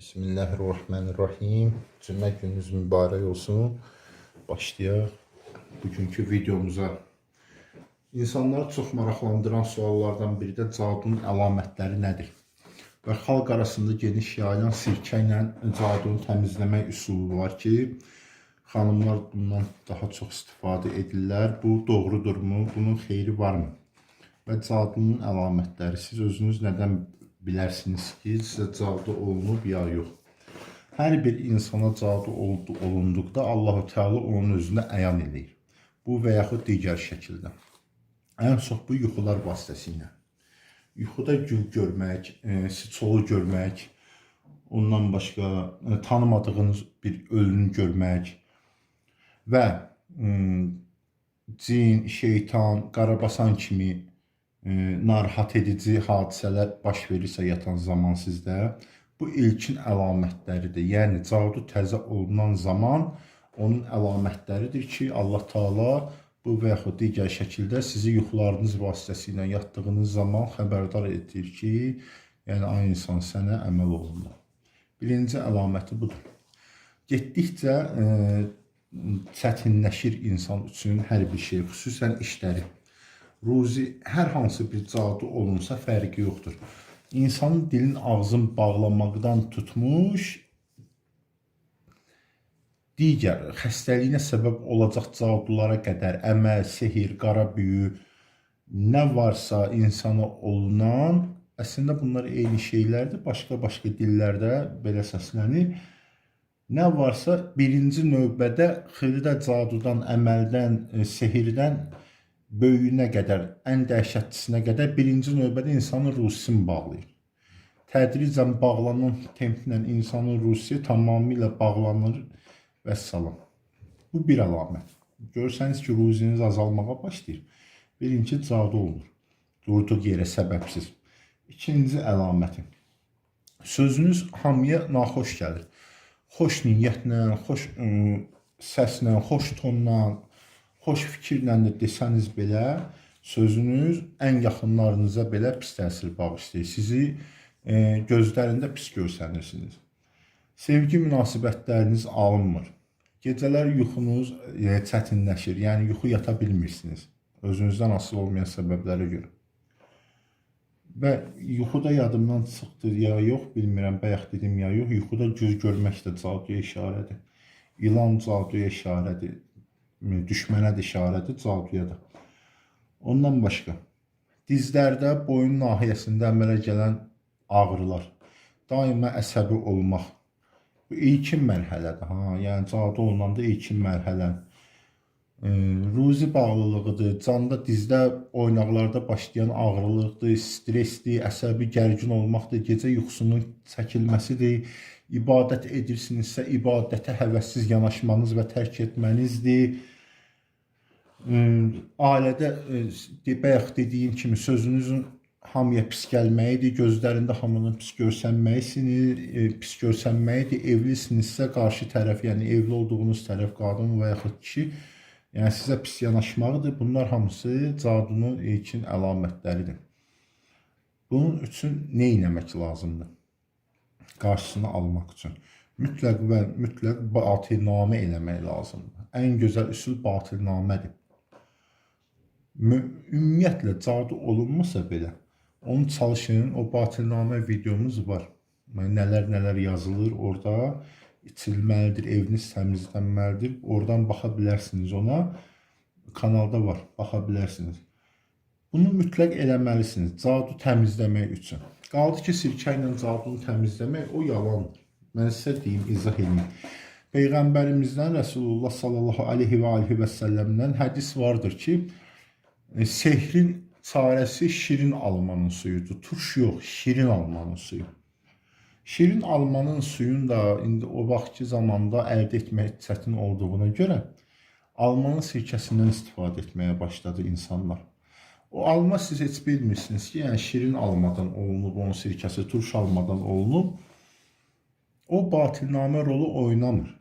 Bismillahirrahmanirrahim. Cümle gününüz mübarek olsun. Başlayaq bugünkü videomuza. İnsanları çox maraqlandıran suallardan biri də cadunun əlamətləri nədir? Və xalq arasında geniş yayılan sirkə ilə cadunu təmizləmək üsulu var ki, xanımlar bundan daha çox istifadə edirlər. Bu doğrudurmu? Bunun xeyri varmı? Və cadunun əlamətləri siz özünüz nədən bilərsiniz ki, sizə cadu olunub ya yox? Hər bir insana oldu, olunduqda Allahu Teala onun özünə əyan edir. Bu və yaxud digər şəkildə. Ən çox bu yuxular vasitəsilə. Yuxuda gül görmək, e, siçolu görmək, ondan başqa e, tanımadığınız bir ölünü görmək və ım, cin, şeytan, qarabasan kimi narahat edici hadisələr baş verirsə yatan zaman sizdə, bu ilkin əlamətləridir. Yəni cadu təzə olunan zaman onun əlamətləridir ki, Allah Taala bu və yaxud digər şəkildə sizi yuxularınız vasitəsilə yatdığınız zaman xəbərdar edir ki, yəni ay insan sənə əməl olundu. Birinci əlaməti budur. Getdikcə e, çətinləşir insan üçün hər bir şey, xüsusən işləri. Ruzi hər hansı bir cadu olunsa fərqi yoxdur. İnsanın dilin ağzını bağlamaqdan tutmuş digər xəstəliyinə səbəb olacaq cadulara qədər əməl, sehir, qara büyü nə varsa insana olunan əslində bunlar eyni şeylərdir. Başqa-başqa dillərdə belə səslənir. Nə varsa birinci növbədə xırda cadudan, əməldən, e, sehirdən böyüyünə qədər, ən dəhşətlisinə qədər birinci növbədə insanın ruhsini bağlayır. Tədricən bağlanan templə insanın ruhsi tamamilə bağlanır və salam. Bu bir əlamət. Görsəniz ki, ruziniz azalmağa başlayır. Birinci cadu olunur. Durduğu yerə səbəbsiz. İkinci əlaməti. Sözünüz hamıya naxoş gəlir. Xoş niyyətlə, xoş ə, səslə, xoş tonla, xoş fikirlə də desəniz belə, sözünüz ən yaxınlarınıza belə pis təsir bağışlayır. Sizi e, gözlərində pis görsənirsiniz. Sevgi münasibətləriniz alınmır. Gecələr yuxunuz e, çətinləşir. Yəni yuxu yata bilmirsiniz. Özünüzdən asılı olmayan səbəblərə görə. Və yuxuda yadımdan çıxdı ya yox, bilmirəm, bayaq dedim ya yox. Yuxuda göz görmək də caduya işarədir. İlan caduya işarədir. Düşmənə də işarədir, caduya da. Ondan başqa dizlərdə, boyun nahiyəsində əmələ gələn ağrılar, daima əsəbi olmaq. Bu ilkin mərhələdir. Ha, yəni cadu olunanda ilkin mərhələ. E, ruzi bağlılığıdır, canda dizdə oynaqlarda başlayan ağrılıqdır, stressdir, əsəbi gərgin olmaqdır, gecə yuxusunun çəkilməsidir, ibadət edirsinizsə ibadətə həvəssiz yanaşmanız və tərk etmənizdir. E, ailədə e, bayaq dediyim kimi sözünüzün hamıya pis gəlməyidir, gözlərində hamının pis görsənməyisiniz, e, pis görsənməyidir. Evlisinizsə qarşı tərəf, yəni evli olduğunuz tərəf qadın və yaxud kişi, yəni sizə pis yanaşmaqdır. Bunlar hamısı cadunun ilkin əlamətləridir. Bunun üçün nə etmək lazımdır? Qarşısını almaq üçün mütləq və mütləq batilnamə eləmək lazımdır. Ən gözəl üsul batilnamədir. Ümumiyyətlə cadu olunmasa belə onu çalışın. O batilnamə videomuz var. Yəni, nələr nələr yazılır orada. İçilməlidir, eviniz təmizlənməlidir. Oradan baxa bilərsiniz ona. Kanalda var, baxa bilərsiniz. Bunu mütləq eləməlisiniz. Cadu təmizləmək üçün. Qaldı ki, sirkə ilə təmizləmək o yalandır. Mən sizə deyim, izah edeyim. Peyğəmbərimizdən Resulullah sallallahu aleyhi və aleyhi və səlləmdən hədis vardır ki, e, sehrin çarəsi şirin almanın suyudur. Turş yox, şirin almanın suyu. Şirin almanın suyunu da indi o vaxtki zamanda əldə etmək çətin olduğuna görə almanın sirkəsindən istifadə etməyə başladı insanlar. O alma siz heç bilmirsiniz ki, yəni şirin almadan olunub, onun sirkəsi turş almadan olunub. O batilnamə rolu oynamır.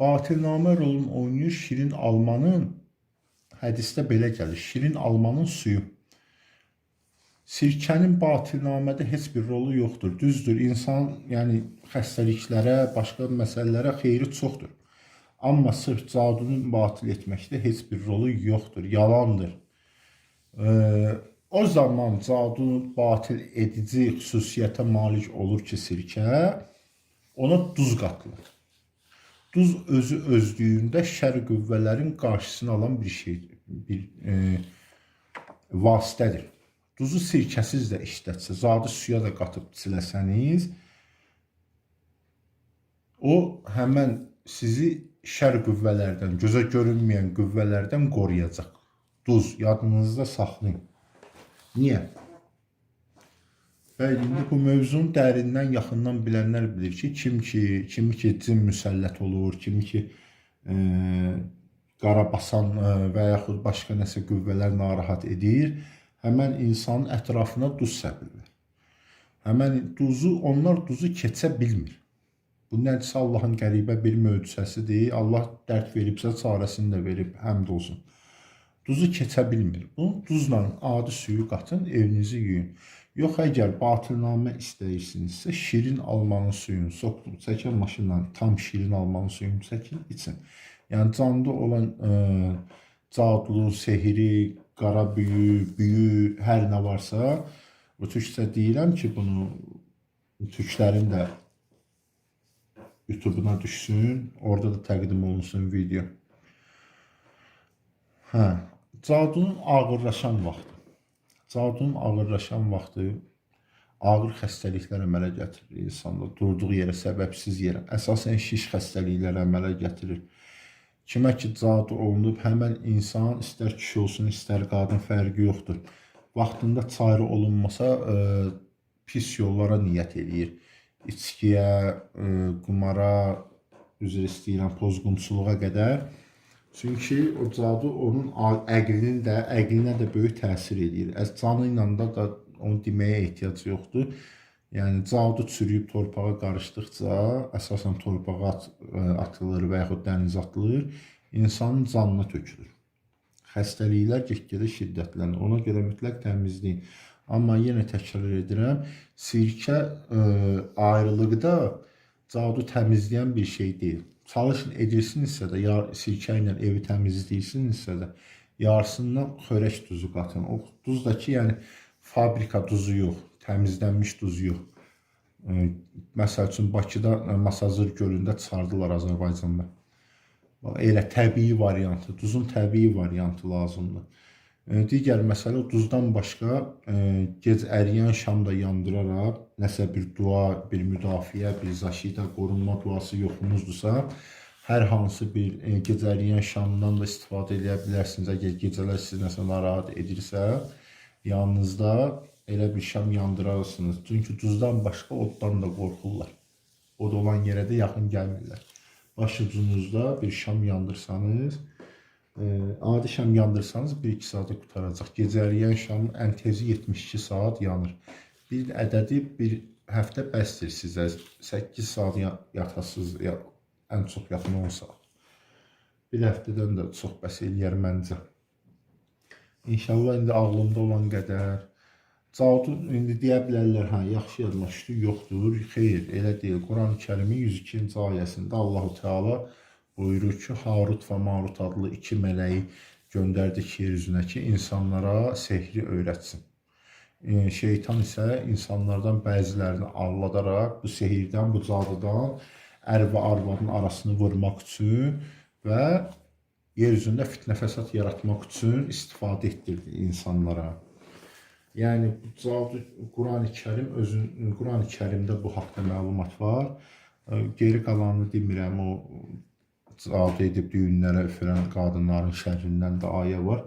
Batilnamə rolunu oynayır şirin almanın hədisdə belə gəlir. Şirin almanın suyu. Sirkənin batilnamədə heç bir rolu yoxdur. Düzdür, insan, yəni xəstəliklərə, başqa məsələlərə xeyri çoxdur. Amma sırf cadunu batil etməkdə heç bir rolu yoxdur, yalandır. Ee, o zaman cadunu batil edici xüsusiyyətə malik olur ki, sirkə ona duz qatılır. Duz özü özlüyündə şər qüvvələrin qarşısını alan bir şeydir, bir e, vasitədir. Duzu sirkəsiz də işlətsəz, zadı suya da qatıb siləsəniz, o həmən sizi şər qüvvələrdən, gözə görünməyən qüvvələrdən qoruyacaq. Duz yadınızda saxlayın. Niyə? Bəli, indi bu mövzunu dərindən, yaxından bilənlər bilir ki, kim ki, kimi ki cin müsəllət olur, kimi ki e, qarabasan e, və yaxud başqa nəsə qüvvələr narahat edir, həmən insanın ətrafına duz səpirlər. Həmən duzu, onlar duzu keçə bilmir. Bu nədirsə Allahın qəribə bir möcüzəsidir. Allah dərd veribsə çarəsini də verib, həmd olsun. Duzu keçə bilmir. Bunu duzla adi suyu qatın, evinizi yuyun. Yox, əgər batilnamə istəyirsinizsə, şirin almanın suyunu soxdum, çəkin maşınla tam şirin almanın suyunu çəkin, için. Yəni canda olan ə, cadulu, sehri, qara büyü, büyü, hər nə varsa, bu türkçə deyirəm ki, bunu türklərin də YouTube-una düşsün, orada da təqdim olunsun video. Hə, cadunun ağırlaşan vaxtı. Cadunun ağırlaşan vaxtı ağır xəstəliklər əmələ gətirir insanda, durduğu yerə, səbəbsiz yerə. Əsasən şiş xəstəlikləri əmələ gətirir. Kimə ki cadu olunub, həmən insan istər kişi olsun, istər qadın fərqi yoxdur. Vaxtında çarə olunmasa, ə, pis yollara niyyət eləyir. İçkiyə, ə, qumara, üzr istəyirəm, pozğunçuluğa qədər. Çünki o cadu onun əqlinin də, əqlinə də böyük təsir edir. Əs canı ilə da onu deməyə ehtiyac yoxdur. Yəni cadu çürüyüb torpağa qarışdıqca, əsasən torpağa atılır və yaxud dənizə atılır, insanın canına tökülür. Xəstəliklər get-gedə şiddətlənir. Ona görə mütləq təmizləyin. Amma yenə təkrar edirəm, sirkə ə, ayrılıqda cadu təmizləyən bir şey deyil. Çalışın edirsinizsə də, ya sirkə ilə evi təmizləyirsinizsə də, yarısından xörək duzu qatın. O duz da ki, yəni fabrika duzu yox, təmizlənmiş duz yox. Məsəl üçün Bakıda Masazır gölündə çıxardılar Azərbaycanda. Elə təbii variantı, duzun təbii variantı lazımdır. Digər məsələ duzdan başqa e, gec əriyən şamda yandıraraq nəsə bir dua, bir müdafiə, bir zaşida, qorunma duası yoxunuzdursa, hər hansı bir e, gec əriyən şamdan da istifadə edə bilərsiniz. Əgər gecələr sizi nəsə narahat edirsə, yanınızda elə bir şam yandırarsınız. Çünki duzdan başqa oddan da qorxurlar. Od olan yerə də yaxın gəlmirlər. Başucunuzda bir şam yandırsanız, adi şam yandırsanız 1-2 saata qutaracaq. Gecəliyən şamın ən tezi 72 saat yanır. Bir ədədi bir həftə bəsdir sizə. 8 saat ya- yatasınız, ya, ən çox yaxın 10 saat. Bir həftədən də çox bəs eləyər məncə. İnşallah indi ağlımda olan qədər Cadu indi deyə bilərlər, hə, yaxşı yadıma düşdü, yoxdur. Xeyr, elə deyil. Quran-Kərimin 102-ci ayəsində Allahu Teala buyurur ki, Harut və Marut adlı iki mələyi göndərdi ki, yer üzünə ki, insanlara sehri öyrətsin. E, Şeytan isə insanlardan bəzilərini alladaraq bu sehirdən, bu cadudan ər və arvadın arasını vurmaq üçün və yer üzündə fitnə fəsad yaratmaq üçün istifadə etdirdi insanlara. Yəni Qurani Kərim özün Qurani Kərimdə bu haqqda məlumat var. Ə, Geri qalanını demirəm, o cavab edib düyünlərə üfürən qadınların şərrindən də ayə var.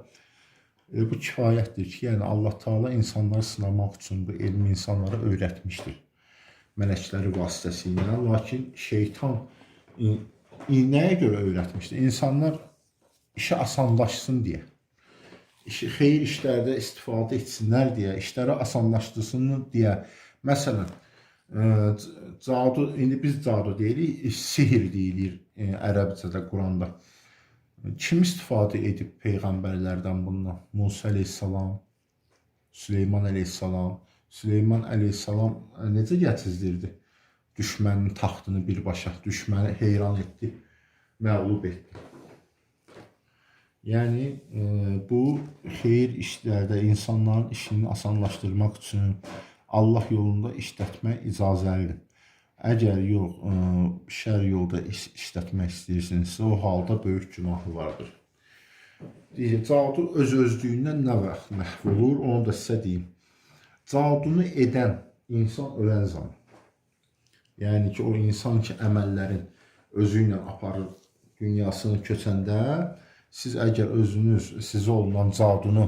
E, bu kifayətdir ki, yəni Allah Taala insanları sınamaq üçün bu elmi insanlara öyrətmişdir. Mələkləri vasitəsilə, lakin şeytan e, e, nəyə görə öyrətmişdir? İnsanlar işi asanlaşsın deyə işi, xeyir işlərdə istifadə etsinlər deyə, işləri asanlaşdırsın deyə. Məsələn, cadu indi biz cadu deyirik, sihir deyilir ə, ərəbcədə Quranda. Kim istifadə edib peyğəmbərlərdən bundan? Musa əleyhissalam, Süleyman əleyhissalam. Süleyman əleyhissalam ə, necə gətizdirdi? Düşmənin taxtını birbaşa, düşməni heyran etdi, məğlub etdi. Yəni e, bu xeyir işlərdə insanların işini asanlaşdırmaq üçün Allah yolunda işlətmək icazəlidir. Əgər yox, e, şər yolda iş işlətmək istəyirsinizsə, o halda böyük günahı vardır. Cadu öz özlüyündən nə vaxt məhv olur, onu da sizə deyim. Cadunu edən insan ölən zaman. Yəni ki, o insan ki, əməllərin özü ilə aparır dünyasını köçəndə, siz əgər özünüz sizə olunan cadunu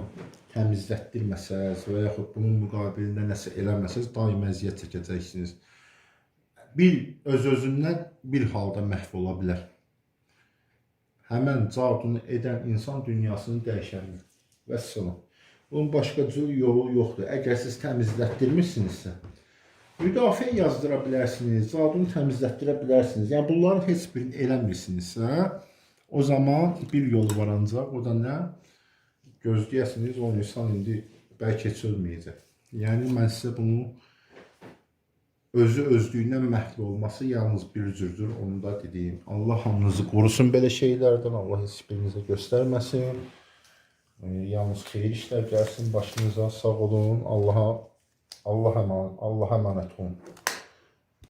təmizlətdirməsəz və yaxud bunun müqabilində nəsə eləməsəz, daim əziyyət çəkəcəksiniz. Bir öz özündən bir halda məhv ola bilər. Həmən cadunu edən insan dünyasını dəyişəndir. Vəssalam. Bunun başqa cür yolu yoxdur. Əgər siz təmizlətdirmirsinizsə, müdafiə yazdıra bilərsiniz, cadunu təmizlətdirə bilərsiniz. Yəni bunların heç birini eləmirsinizsə, o zaman bir yol var ancaq, o da nə? Gözləyəsiniz, o insan indi bəlkə heç ölməyəcək. Yəni mən sizə bunu özü özlüyündən məhv olması yalnız bir cürdür, onu da dediyim. Allah hamınızı qorusun belə şeylərdən, Allah heç birinizə göstərməsin. E, Yalnız xeyir işlər gəlsin başınıza, sağ olun. Allaha Allah əmanət, Allah əmanət olun.